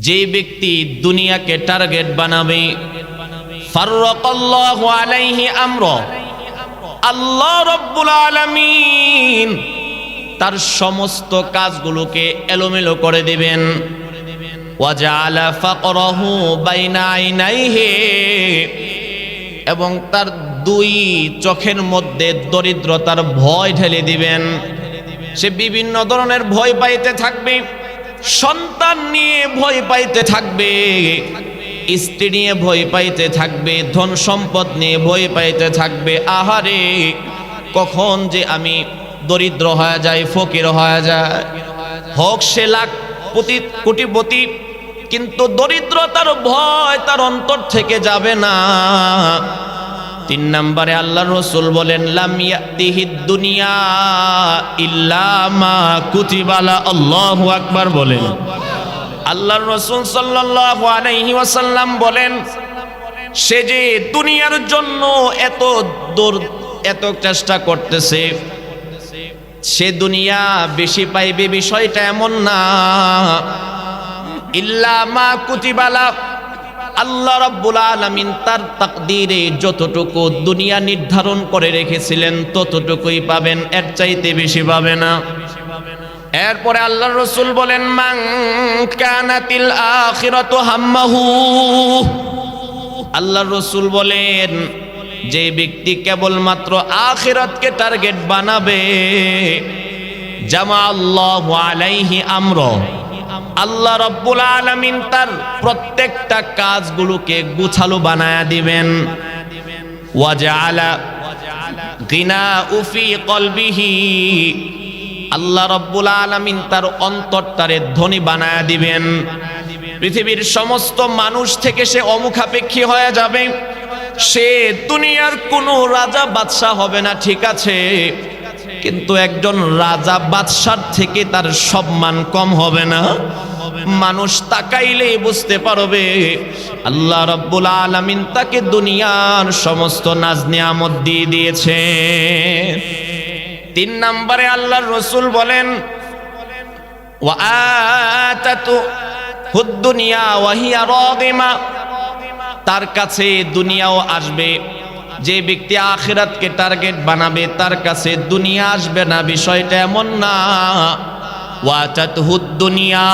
যে ব্যক্তি দুনিয়াকে টার্গেট বানাবে আল্লাহ রব্বুল আলামিন তার সমস্ত কাজগুলোকে এলোমেলো করে দিবেন। এবং তার দুই চোখের মধ্যে দরিদ্রতার ভয় ঢেলে দিবেন। সে বিভিন্ন ধরনের ভয় পাইতে থাকবে। সন্তান নিয়ে ভয় পাইতে থাকবে, স্ত্রী নিয়ে ভয় পাইতে থাকবে, ধন সম্পদ নিয়ে ভয় পাইতে থাকবে। আহারে, কখন যে আমি দরিদ্র হয়ে যায় ফকির হয়ে যায় হোক সে লাখ কোটি কোটিপতি, কিন্তু দরিদ্রতার ভয় তার অন্তর থেকে যাবে না। তিন নম্বরে আল্লাহ রসুল বলেন দুনিয়া ইল্লা মা কুতিবালা। আল্লাহু আকবার বলেন। আল্লাহর রসুল ওয়াসাল্লাম বলেন, সে যে দুনিয়ার জন্য এত দূর, এত চেষ্টা করতেছে, সে দুনিয়া বেশি পাইবে বিষয়টা এমন না। ইল্লা মা কুতিবালা আল্লাহ রাব্বুল আলামিন তার তাকদীরে যতটুকু দুনিয়া নির্ধারণ করে রেখেছিলেন ততটুকুই পাবেন, এর চাইতে বেশি পাবে না। এরপরে আল্লাহ রসুল বলেন মাং কানাতিল আখিরাতু হাম্মাহু। আল্লাহ রসুল বলেন, যে ব্যক্তি কেবলমাত্র আখিরাতকে টার্গেট বানাবে, জামা আল্লাহ আলাইহি আমর। আল্লাহ রব্বুল আলামিন তার প্রত্যেকটা কাজগুলোকে গুছালো বানায়া দিবেন। ওয়াজআলা গিনা উফি কলবিহি। আল্লাহ রব্বুল আলামিন তার অন্তরটারে ধনী বানায়া দিবেন। পৃথিবীর সমস্ত মানুষ থেকে সে অমুখাপেক্ষী হয়ে যাবে। সে দুনিয়ার কোনো রাজা বাদশাহ হবে না, ঠিক আছে। কিন্তু একজন রাজা বাদশার থেকে তার সম্মান কম হবে না। মানুষ তাকাইলেই বুঝতে পারবে, আল্লাহ রব্বুল আলামিন তাকে দুনিয়ার সমস্ত নাজ নিয়ামত দিয়ে দিয়েছে। তিন নম্বরে আল্লাহর রসুল বলেন তার কাছে দুনিয়াও আসবে। যে ব্যক্তি আখিরাতকে টার্গেট বানাবে, তার কাছে দুনিয়া আসবে না, বিষয়টা এমন না। ওয়াচাত দুনিয়া,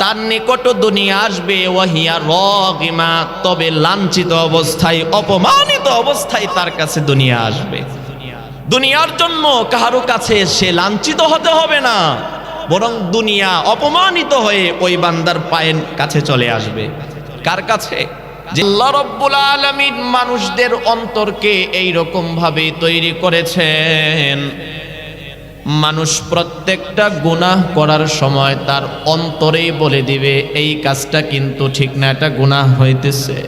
তার নিকট দুনিয়া আসবে, ওয়াহিয়া রগিমা, তবে লাঞ্ছিত অবস্থায়, অপমানিত অবস্থায় তার কাছে দুনিয়া আসবে। দুনিয়ার জন্য কাহারো কাছে সে লাঞ্ছিত হতে হবে না, বরং দুনিয়া অপমানিত হয়ে ওই বান্দার পায়ের কাছে চলে আসবে। কার কাছে? মানুষদের অন্তরকে এই রকম ভাবে তৈরি করেছেন। মানুষ প্রত্যেকটা গুনাহ করার সময় তার অন্তরেই বলে দিবে, এই কাজটা কিন্তু ঠিক না, এটা গুনাহ হইতেছে।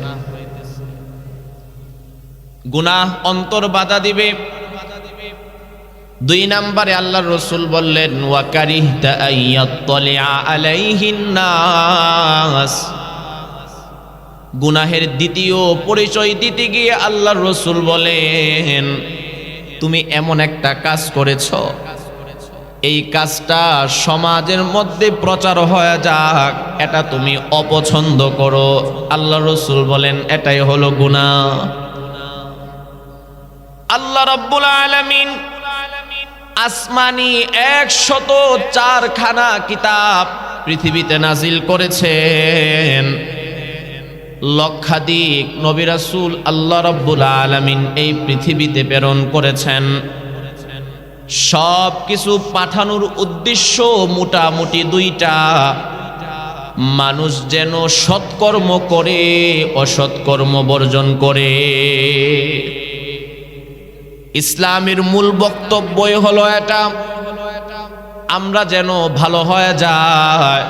গুনাহ অন্তর বাধা দিবে। দুই নম্বরে আল্লাহ রসুল বললেন আইয়াত্তলিআ আলাইহিন নাস। গুনাহের দ্বিতীয় পরিচয় দিতে গিয়ে আল্লাহ রসুল বলেন, তুমি এমন একটা কাজ করেছ। এই কাজটা সমাজের মধ্যে প্রচার হয়ে যাক, এটা তুমি অপছন্দ করো। আল্লাহ রসুল বলেন, এটাই হলো গুণা আল্লাহ রব্বুল আলমিন আসমানি একশত চারখানা কিতাব পৃথিবীতে নাজিল করেছেন। লক্ষাধিক নবিরাসুল আল্লাহ রব্বুল আলমিন এই পৃথিবীতে প্রেরণ করেছেন। সব কিছু পাঠানোর উদ্দেশ্য মোটামুটি দুইটা। মানুষ যেন সৎকর্ম করে, অসৎকর্ম বর্জন করে। ইসলামের মূল বক্তব্যই হলো এটা, আমরা যেন ভালো হয়ে যায়,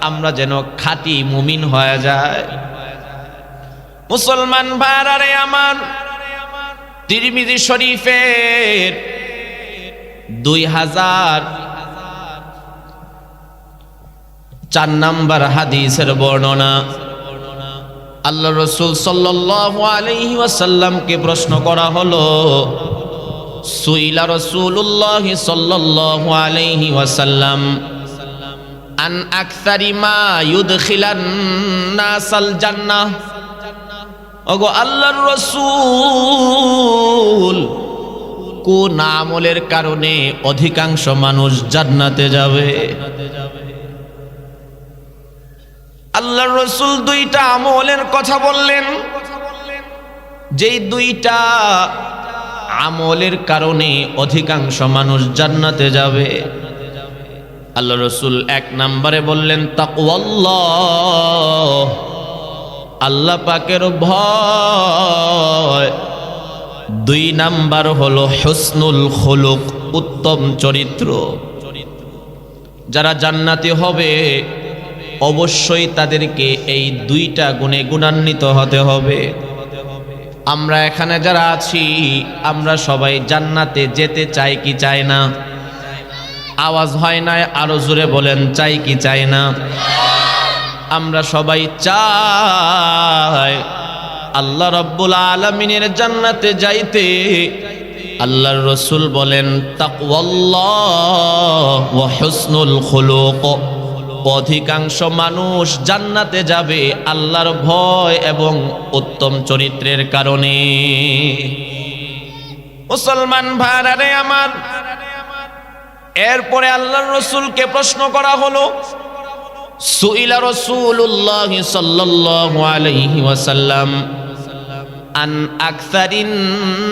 আমরা যেন খাঁটি মুমিন হয়ে যায়। মুসলমান ভাইরারে আমার, তিরমিজি শরীফের দুই হাজার চার নাম্বার হাদিসের বর্ণনা। আল্লাহ রসুল আলাইহি ওয়াসাল্লামকে প্রশ্ন করা হলো, সুইলা রসুল্লাহ সাল্লাল্লাহু আলাইহি ওয়াসাল্লাম, আন আকসারি মা ইউদখিলান নাসাল ওগো আল্লাহর রসুল, কোন আমলের কারণে অধিকাংশ মানুষ জান্নাতে যাবে? আল্লাহর রসুল দুইটা আমলের কথা বললেন। যেই দুইটা আমলের কারণে অধিকাংশ মানুষ জান্নাতে যাবে। আল্লাহ রসুল এক নম্বরে বললেন, তাকওয়াল্লাহ। আল্লাহ পাকের ভয়। দুই নাম্বার হলো হুসনুল খুলুক, উত্তম চরিত্র। যারা জান্নাতি হবে, অবশ্যই তাদেরকে এই দুইটা গুণে গুণান্বিত হতে হবে। আমরা এখানে যারা আছি, আমরা সবাই জান্নাতে যেতে চাই কি চাই না? আওয়াজ হয় না আরও জোরে বলেন, চাই কি চাই না? আমরা সবাই চাই আল্লাহ রব্বুল আলমিনের জান্নাতে যাইতে। আল্লাহর রসুল বলেন, তাকওয়াল্লাহ ওয়া হুসনুল খুলুক। অধিকাংশ মানুষ জান্নাতে যাবে আল্লাহর ভয় এবং উত্তম চরিত্রের কারণে। মুসলমান ভাড়ারে আমার, এরপরে আল্লাহর রসুলকে প্রশ্ন করা হলো সুইলা রসুল্লাহ সাল্লাল্লাহু আলাইহি ওয়াসাল্লাম, আন আকসারিন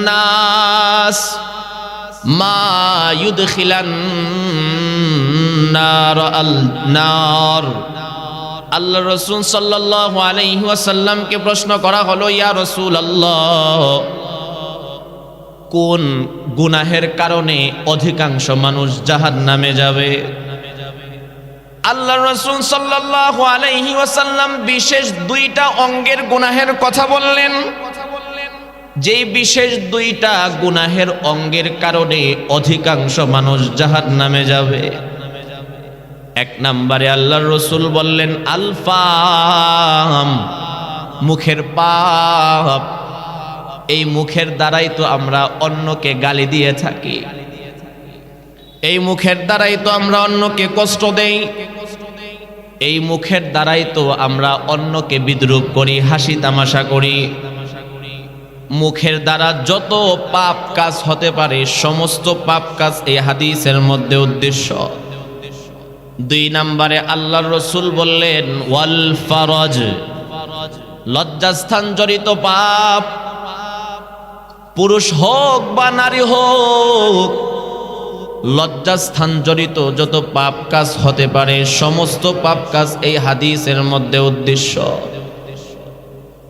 নাস মা ইউদখিলান নার আল নার। আল্লাহ রসুল সাল্লাল্লাহু আলাইহি ওয়াসাল্লামকে প্রশ্ন করা হলো, ইয়া রসুল আল্লাহ কোন গুনাহের কারণে অধিকাংশ মানুষ জাহান নামে যাবে? আল্লাহ রসুল সাল্লাল্লাহু আলাইহি ওয়াসাল্লাম বিশেষ দুইটা অঙ্গের গুনাহের কথা বললেন। যেই বিশেষ দুইটা গুনাহের অঙ্গের কারণে অধিকাংশ মানুষ জাহান নামে যাবে। এক নম্বরে আল্লাহ রসুল বললেন, আলফাম, মুখের পাপ। এই মুখের দ্বারাই তো আমরা অন্যকে গালি দিয়ে থাকি। এই মুখের দ্বারাই তো আমরা অন্যকে কষ্ট দেই। এই মুখের দ্বারাই তো আমরা অন্যকে বিদ্রুপ করি, হাসি তামাশা করি। মুখের দ্বারা যত পাপ কাজ হতে পারে, সমস্ত পাপ কাজ এই হাদিসের মধ্যে উদ্দেশ্য। দুই নম্বরে আল্লাহর রসুল বললেন, ওয়াল ফারজ। লজ্জাস্থান জড়িত পাপ। পুরুষ হোক বা নারী হোক লজ্জাস্থান জড়িত যত পাপ কাজ হতে পারে, সমস্ত পাপ কাজ এই হাদিসের মধ্যে উদ্দেশ্য।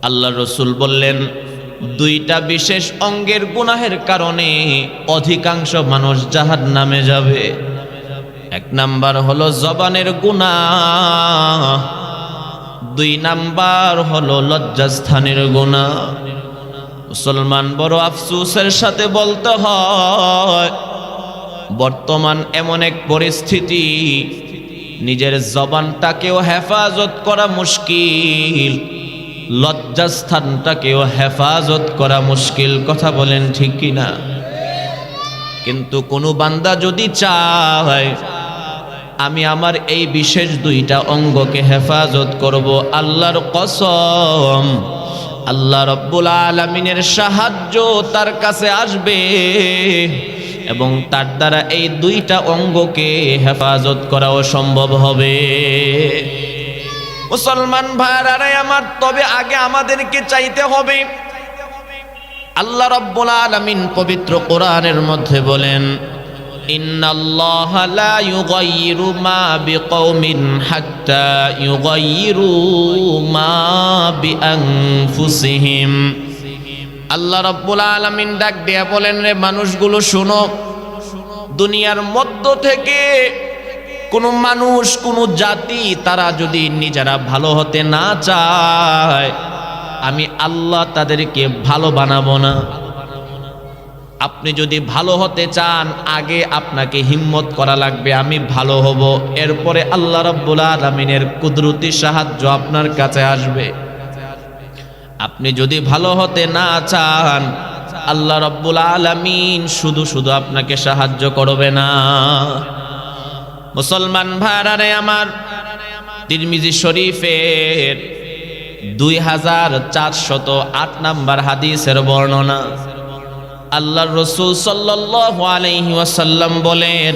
আল্লাহ রসুল বললেন, দুইটা বিশেষ অঙ্গের গুনাহের কারণে অধিকাংশ মানুষ জাহার নামে যাবে। এক নাম্বার হলো জবানের গুণা দুই নাম্বার হলো লজ্জাস্থানের গুণা মুসলমান বড় আফসুসের সাথে বলতে হয় বর্তমান এমন এক পরিস্থিতি। নিজের জবানটাকেও হেফাজত করা মুশকিল। লজ্জাস্থানটাকেও হেফাজত করা মুশকিল। কথা বলেন ঠিক কিনা কিন্তু কোনো বান্দা যদি চায়, আমি আমার এই বিশেষ দুইটা অঙ্গকে হেফাজত করব আল্লাহর কসম। আল্লাহ রব্বুল আলমিনের সাহায্য তার কাছে আসবে। এবং তার দ্বারা এই দুইটা অঙ্গকে হেফাজত করাও সম্ভব হবে। মুসলমান ভাইয়ারাই আমার, তবে আগে আমাদেরকে চাইতে হবে। আল্লাহ রব্বুল আলামিন পবিত্র কোরআনের মধ্যে বলেন বিআনফুসিহিম। আল্লাহ রব্বুল আলামিন ডাক দিয়া বলেন, রে মানুষগুলো শুনো, দুনিয়ার মধ্য থেকে কোনো মানুষ, কোনো জাতি, তারা যদি নিজেরা ভালো হতে না চায়, আমি আল্লাহ তাদেরকে ভালো বানাবো না। আপনি যদি ভালো হতে চান, আগে আপনাকে হিম্মত করা লাগবে, আমি ভালো হব। এরপরে আল্লাহ রব্বুল আলমিনের কুদরতি সাহায্য আপনার কাছে আসবে। আপনি যদি ভালো হতে না চান, আল্লাহ রব্বুল আলমিন শুধু শুধু আপনাকে সাহায্য করবে না। মুসলমান ভাড়ারে আমার তিরমিজি শরীফের দুই হাজার চারশত আট নাম্বার হাদিসের বর্ণনা। আল্লাহর রসুল সাল্লাল্লাহু আলাইহি ওয়াসাল্লাম বলেন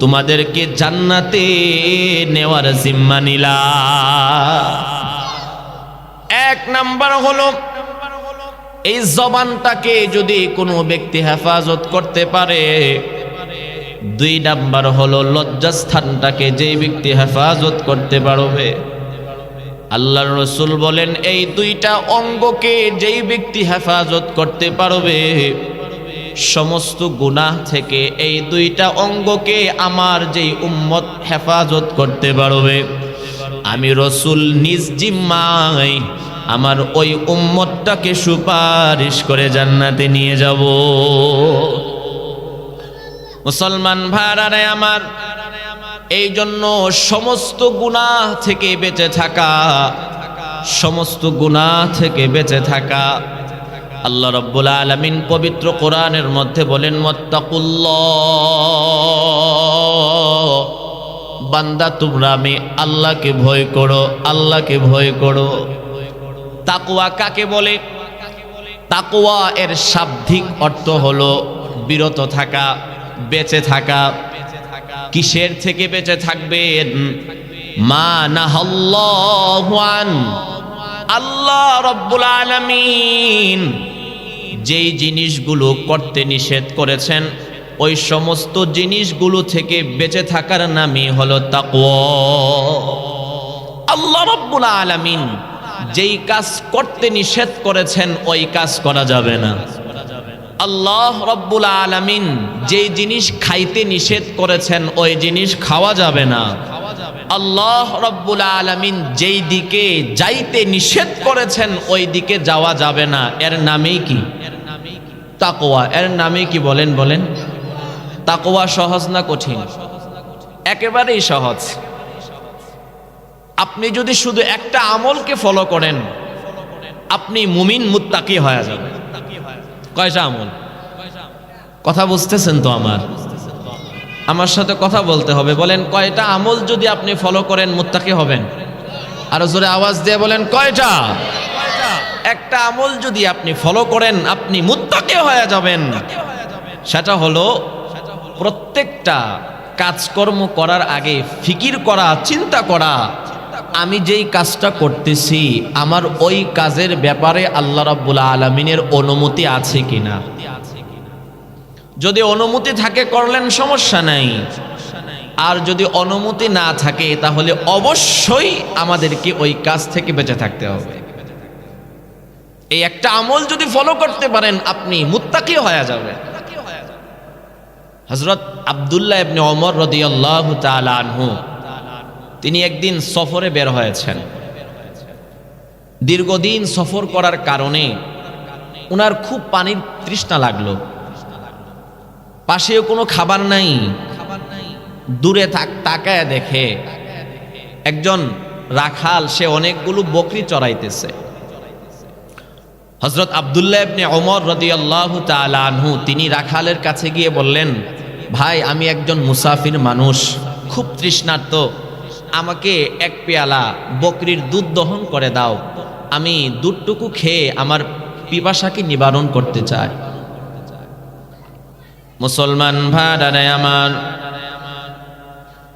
তোমাদেরকে জান্নাতে নেওয়ার জিম্মা নিলা এক নাম্বার হলো, এই জবানটাকে যদি কোনো ব্যক্তি হেফাজত করতে পারে, দুই নাম্বার হলো লজ্জাস্থানটাকে যেই ব্যক্তি হেফাজত করতে পারবে, আল্লাহর রসুল বলেন, এই দুইটা অঙ্গকে যেই ব্যক্তি হেফাজত করতে পারবে সমস্ত গুনাহ থেকে এই দুইটা অঙ্গকে আমার যেই উম্মত হেফাজত করতে পারবে। আমি রসুল নিজ জিম্মায় আমার ওই উম্মতটাকে সুপারিশ করে জান্নাতে নিয়ে যাব। মুসলমান ভাড়ারে আমার, এই জন্য সমস্ত গুনাহ থেকে বেঁচে থাকা, সমস্ত গুনাহ থেকে বেঁচে থাকা আল্লাহ রব্বুল আলমিন পবিত্র কোরআনের মধ্যে বলেন, মত্তাকুল্লাহ, বান্দা তোমরা আমি আল্লাহকে ভয় করো, আল্লাহকে ভয় করো। তাকুয়া কাকে বলে? তাকুয়া এর শাব্দিক অর্থ হলো বিরত থাকা, বেঁচে থাকা। কিসের থেকে বেঁচে থাকবেন? মা নাহাল্লাহান আল্লাহ রব্বুল আলামিন যেই জিনিসগুলো করতে নিষেধ করেছেন, ওই সমস্ত জিনিসগুলো থেকে বেঁচে থাকার নামই হলো তাকওয়া। আলামিন যেই কাজ করতে নিষেধ করেছেন, ওই কাজ করা যাবে না। আল্লাহ রব্বুল আলামিন যেই জিনিস খাইতে নিষেধ করেছেন, ওই জিনিস খাওয়া যাবে না। আল্লাহ রব্বুল আলামিন যেই দিকে যাইতে নিষেধ করেছেন, ওই দিকে যাওয়া যাবে না। এর নামেই কি? তাকোয়া এর নামে কি বলেন বলেন? তাকোয়া সহজ না কঠিন? একেবারেই সহজ। আপনি যদি শুধু একটা আমলকে ফলো করেন, আপনি মুমিন মুত্তাকি হয়ে যাবেন। কয়টা আমল? কথা বুঝতেছেন তো আমার? আমার সাথে কথা বলতে হবে। বলেন, কয়টা আমল যদি আপনি ফলো করেন, মুত্তাকি হবেন? আরও জোরে আওয়াজ দিয়ে বলেন, কয়টা? একটা আমল যদি আপনি ফলো করেন, আপনি মুত্তাকি হয়ে যাবেন। সেটা হলো প্রত্যেকটা কাজকর্ম করার আগে ফিকির করা, চিন্তা করা। আমি যেই কাজটা করতেছি, আমার ওই কাজের ব্যাপারে আল্লাহ রাব্বুল আলমিনের অনুমতি আছে কিনা? যদি অনুমতি থাকে, করলেন, সমস্যা নাই। আর যদি অনুমতি না থাকে, তাহলে অবশ্যই আমাদেরকে ওই কাজ থেকে বেঁচে থাকতে হবে। এই একটা আমল যদি ফলো করতে পারেন, আপনি মুত্তাকি হয়ে যাবে হজরত আবদুল্লাহ ইবনে ওমর রাদিয়াল্লাহু তাআলা আনহু, তিনি একদিন সফরে বের হয়েছেন। দীর্ঘদিন সফর করার কারণে ওনার খুব পানির তৃষ্ণা লাগল। পাশেও কোনো খাবার নাই। দূরে থাক, তাকায় দেখে একজন রাখাল, সে অনেকগুলো বকরি চড়াইতেছে। হজরত আবদুল্লাহ ইবনে ওমর রাদিয়াল্লাহু তাআলা আনহু, তিনি রাখালের কাছে গিয়ে বললেন, ভাই, আমি একজন মুসাফির মানুষ, খুব তৃষ্ণার্ত। আমাকে এক পেয়ালা বকরির দুধ দহন করে দাও। আমি দুধটুকু খেয়ে আমার পিপাসাকে নিবারণ করতে চাই। মুসলমান ভাড়ারে আমার,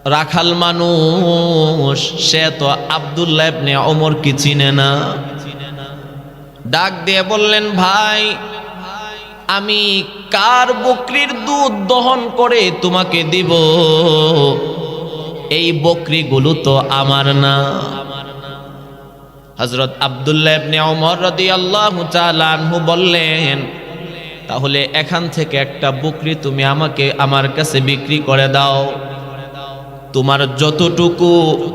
রাখাল মানুষ, সে তো আবদুল্লাহ ইবনে ওমর কি চিনে না। ডাক দিয়ে বললেন, ভাই, আমি কার বকরির দুধ দহন করে তোমাকে দিব? এই বকরিগুলো তো আমার না। হজরত আবদুল্লাহ বললেন, তাহলে এখান থেকে একটা বকরি তুমি আমাকে আমার কাছে বিক্রি করে দাও। তোমার যতটুকু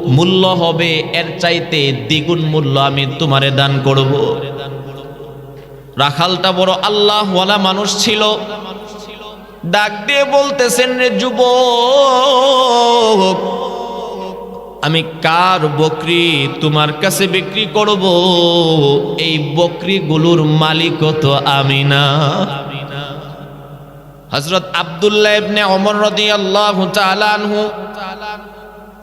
মূল্য হবে, এর চাইতে দ্বিগুণ মূল্য আমি তোমারে দান করব। রাখালটা বড় আল্লাহওয়ালা মানুষ ছিল। ডাক দিয়ে বলতেছেন, রে যুব আমি কার বকরি তোমার কাছে বিক্রি করব? এই বকরিগুলোর মালিক তো আমি না। হজরত আবদুল্লাহ ইবনে ওমর রাদিয়াল্লাহু তাআলা আনহু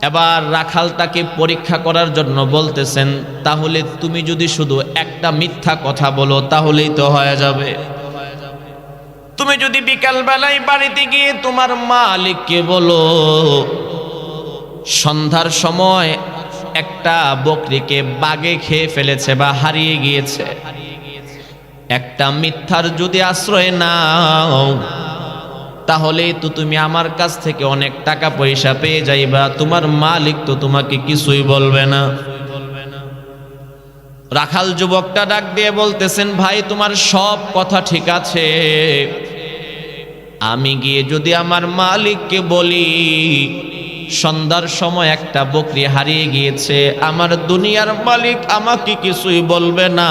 এবার রাখালটাকে পরীক্ষা করার জন্য বলতেছেন, তাহলে তুমি যদি শুধু একটা মিথ্যা কথা বলো, তাহলেই তো হয়ে যাবে। তুমি যদি বিকাল বেলায় বাড়িতে গিয়ে তোমার মালিককে বলো, সন্ধ্যার সময় একটা বকরিকে বাগে খেয়ে ফেলেছে বা হারিয়ে গিয়েছে। একটা মিথ্যার যদি আশ্রয় নাও তাহলেই তো তুমি আমার কাছ থেকে অনেক টাকা পয়সা পেয়ে যাইবা, তোমার মালিক তো তোমাকে কিছুই বলবে না। রাখাল যুবকটা ডাক দিয়ে বলতেছেন, ভাই, তোমার সব কথা ঠিক আছে। আমি গিয়ে যদি আমার মালিককে বলি, সন্ধ্যার সময় একটা বকরি হারিয়ে গিয়েছে, আমার দুনিয়ার মালিক আমাকে কিছুই বলবে না।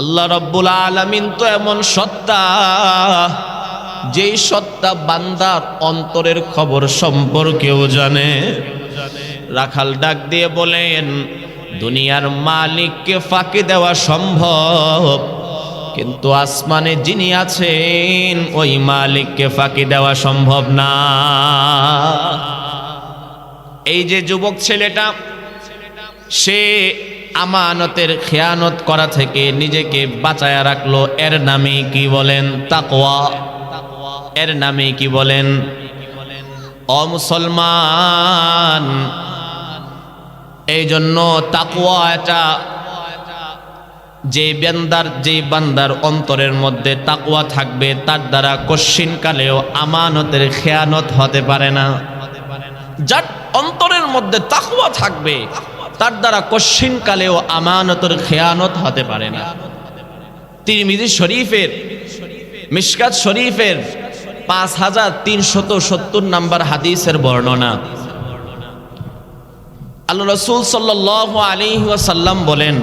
আল্লাহ রব্বুল আলামিন তো এমন সত্তা, যেই সত্তা বান্দার অন্তরের খবর সম্পর্কেও জানে। রাখাল ডাক দিয়ে বলেন, দুনিয়ার মালিককে ফাঁকি দেওয়া সম্ভব, কিন্তু আসমানে যিনি আছেন, ওই মালিককে ফাঁকি দেওয়া সম্ভব না। এই যে যুবক ছেলেটা, সে আমানতের খেয়ানত করা থেকে নিজেকে বাঁচায়া রাখল। এর নামে কি বলেন? তাকোয়া এর নামে কি বলেন? অমুসলমান এই জন্য তাকওয়া এটা যে বান্দার যে বান্দার অন্তরের মধ্যে তাকওয়া থাকবে, তার দ্বারা কশ্চিন কালেও আমানতের খেয়ানত হতে পারে না। যার অন্তরের মধ্যে তাকওয়া থাকবে তার দ্বারা কশ্চিন কালেও আমানতের খেয়ানত হতে পারে না। তিরমিজি শরীফের, মিশকাত শরীফের পাঁচ হাজার তিনশত সত্তর নাম্বার হাদিসের বর্ণনা। আল্লাহ রসুল সাল্লাহ আলী ওয়াসাল্লাম বলেন,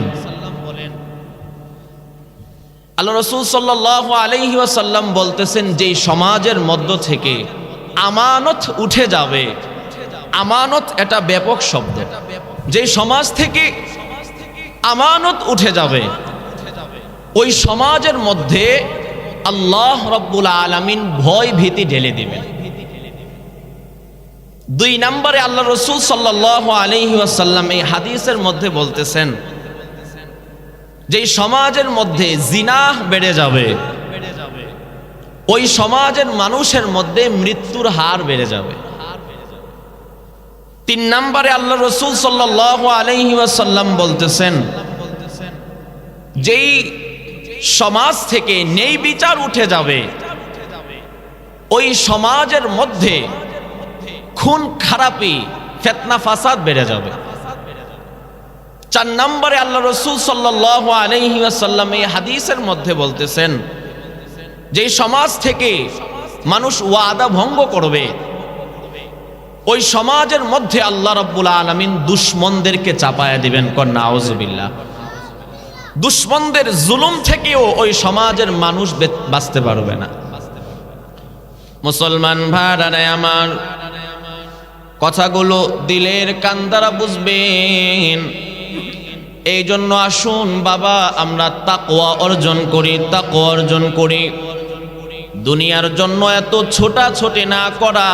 আল্লাহ রসুল সাল্লাহ আলহি ওয়াসাল্লাম বলতেছেন, যেই সমাজের মধ্য থেকে আমানত উঠে যাবে, আমানত এটা ব্যাপক শব্দ। যে সমাজ থেকে আমানত উঠে যাবে, ওই সমাজের মধ্যে আল্লাহ রব্বুল আলমিন ভয় ভীতি ঢেলে দিবেন। দুই নম্বরে আল্লাহ রসুল সাল্লাহ আলহি আসাল্লাম এই হাদিসের মধ্যে বলতেছেন যে সমাজের মধ্যে জিনাহ বেড়ে যাবে, ওই সমাজের মানুষের মধ্যে মৃত্যুর হার বেড়ে যাবে। তিন নম্বরে আল্লাহ রসুল সাল্লাহ আলহি আসাল্লাম বলতেছেন, যেই সমাজ থেকে নেই বিচার উঠে যাবে, ওই সমাজের মধ্যে খুন খারাপি, ফেতনা ফাসাদ বেড়ে যাবে। চার নম্বরে আল্লাহ রসুল সাল্লাহ আলহিসাল্লাম এই হাদিসের মধ্যে বলতেছেন যে সমাজ থেকে মানুষ ওয়াদা ভঙ্গ করবে ওই সমাজের মধ্যে আল্লাহ রব্বুল আলমিন দুশ্মনদেরকে চাপায়া দিবেন কন্যা আউজবিল্লা দুশ্মনদের জুলুম থেকেও ওই সমাজের মানুষ বাঁচতে পারবে না। মুসলমান ভাড়ারে আমার, কথাগুলো দিলের কান্দারা বুঝবেন। এই জন্য আসুন বাবা, আমরা তাকোয়া অর্জন করি তাকোয়া অর্জন করি। দুনিয়ার জন্য এত ছোটাছুটি না করা।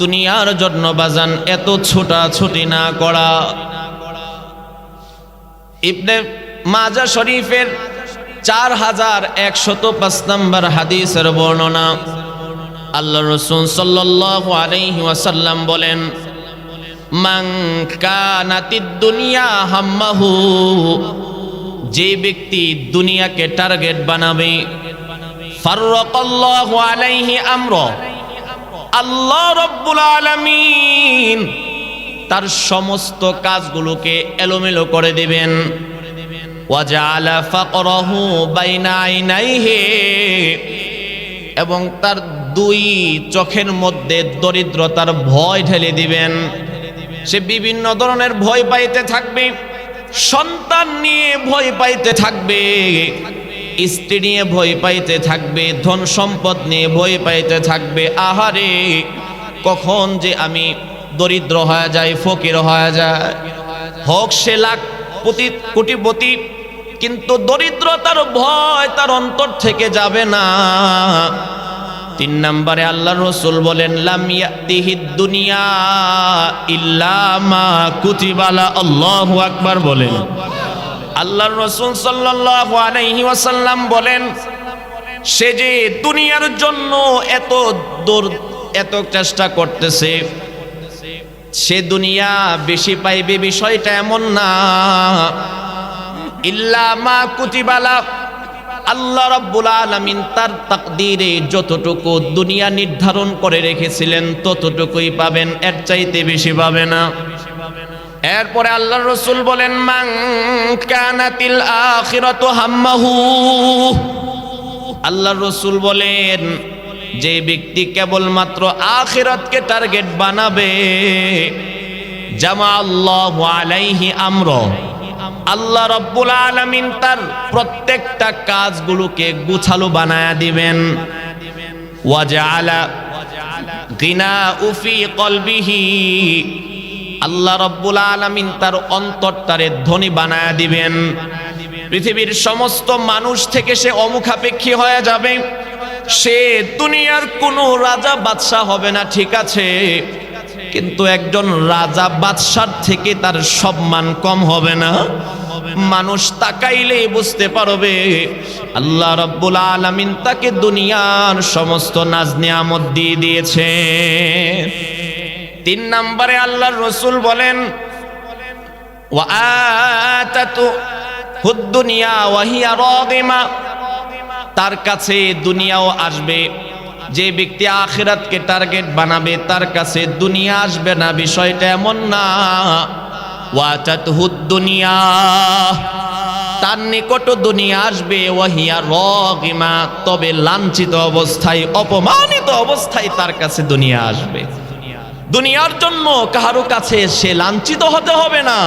দুনিয়ার জন্য বাজান, এত ছোটা ছুটি না করা। ইবনে মাজা শরীফের চার হাজার একশত পাঁচ নম্বর হাদিসের বর্ণনা। আল্লাহ রসুল সাল্লাহ আলহি ওয়াসাল্লাম বলেন হাম্মাহু যে ব্যক্তি দুনিয়াকে টার্গেট বানাবে, ফাররাকাল্লাহু আলাইহি আমর আল্লাহ রব্বুল আলামিন তার সমস্ত কাজগুলোকে এলোমেলো করে দিবেন। এবং তার দুই চোখের মধ্যে দরিদ্রতার ভয় ঢেলে দিবেন। সে বিভিন্ন ধরনের ভয় পাইতে থাকবে, সন্তান নিয়ে ভয় পাইতে থাকবে। স্ত্রী নিয়ে ভয় পাইতে থাকবে, ধন সম্পদ নিয়ে ভয় পাইতে থাকবে। আহারে, কখন যে আমি দরিদ্র হয়ে যাই, ফকির হয়ে যায় হোক সে লাখ কোটি কোটিপতি, কিন্তু দরিদ্রতার ভয় তার অন্তর থেকে যাবে না। তিন নম্বরে আল্লাহ রসুল বলেন দুনিয়া ইল্লা মা কুতিবালা আল্লাহু আকবার বলেন। আল্লাহর রসুল ওয়াসাল্লাম বলেন, সে যে দুনিয়ার জন্য এত দূর, এত চেষ্টা করতেছে, সে দুনিয়া বেশি পাইবে বিষয়টা এমন না। ইল্লা মা কুতিবালা, আল্লাহ রাব্বুল আলামিন তার তাকদীরে যতটুকু দুনিয়া নির্ধারণ করে রেখেছিলেন, ততটুকুই পাবেন, এর চাইতে বেশি পাবে না। এরপরে আল্লাহ রসুল বলেন মাং কানাতিল আখিরাতু হাম্মাহু। আল্লাহ রসুল বলেন, যে ব্যক্তি কেবলমাত্র আখিরাতকে টার্গেট বানাবে, জামা আল্লাহ আলাইহি আমর। আল্লাহ রব্বুল আলামিন তার প্রত্যেকটা কাজগুলোকে গুছালো বানায়া দিবেন। ওয়াজআলা গিনা উফি কলবিহি আল্লাহ রব্বুল আলামিন তার অন্তরটারে ধনী বানায়া দিবেন। পৃথিবীর সমস্ত মানুষ থেকে সে অমুখাপেক্ষী হয়ে যাবে। সে দুনিয়ার কোনো রাজা বাদশাহ হবে না, ঠিক আছে। কিন্তু একজন রাজা বাদশার থেকে তার সম্মান কম হবে না। মানুষ তাকাইলেই বুঝতে পারবে, আল্লাহ রব্বুল আলামিন তাকে দুনিয়ার সমস্ত নাজ নিয়ামত দিয়ে দিয়েছে। তিন নম্বরে আল্লাহর রসুল বলেন তার কাছে দুনিয়াও আসবে। যে ব্যক্তি আখিরাতকে টার্গেট বানাবে, তার কাছে দুনিয়া আসবে না, বিষয়টা এমন না। হুদ্দুনিয়া তার নিকট দুনিয়া আসবে ওয়াহিয়া রগিমা তবে লাঞ্ছিত অবস্থায়, অপমানিত অবস্থায় তার কাছে দুনিয়া আসবে। দুনিয়ার জন্য কাহারো কাছে সে লাঞ্ছিত হতে হবে না,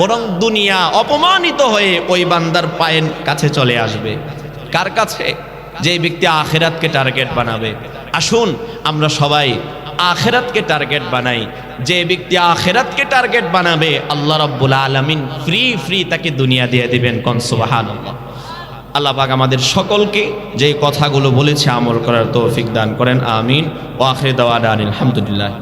বরং দুনিয়া অপমানিত হয়ে ওই বান্দার পায়ের কাছে চলে আসবে। কার কাছে? যে ব্যক্তি আখেরাতকে টার্গেট বানাবে। আসুন, আমরা সবাই আখেরাতকে টার্গেট বানাই। যে ব্যক্তি আখেরাতকে টার্গেট বানাবে, আল্লাহ রাব্বুল আলামিন ফ্রি ফ্রি তাকে দুনিয়া দিয়ে দিবেন কন, সুবহানাল্লাহ। আল্লাহ পাক আমাদের সকলকে যে কথাগুলো বলেছে আমল করার তৌফিক দান করেন, আমিন। ও আখরে দাওয়ান আলহামদুলিল্লাহ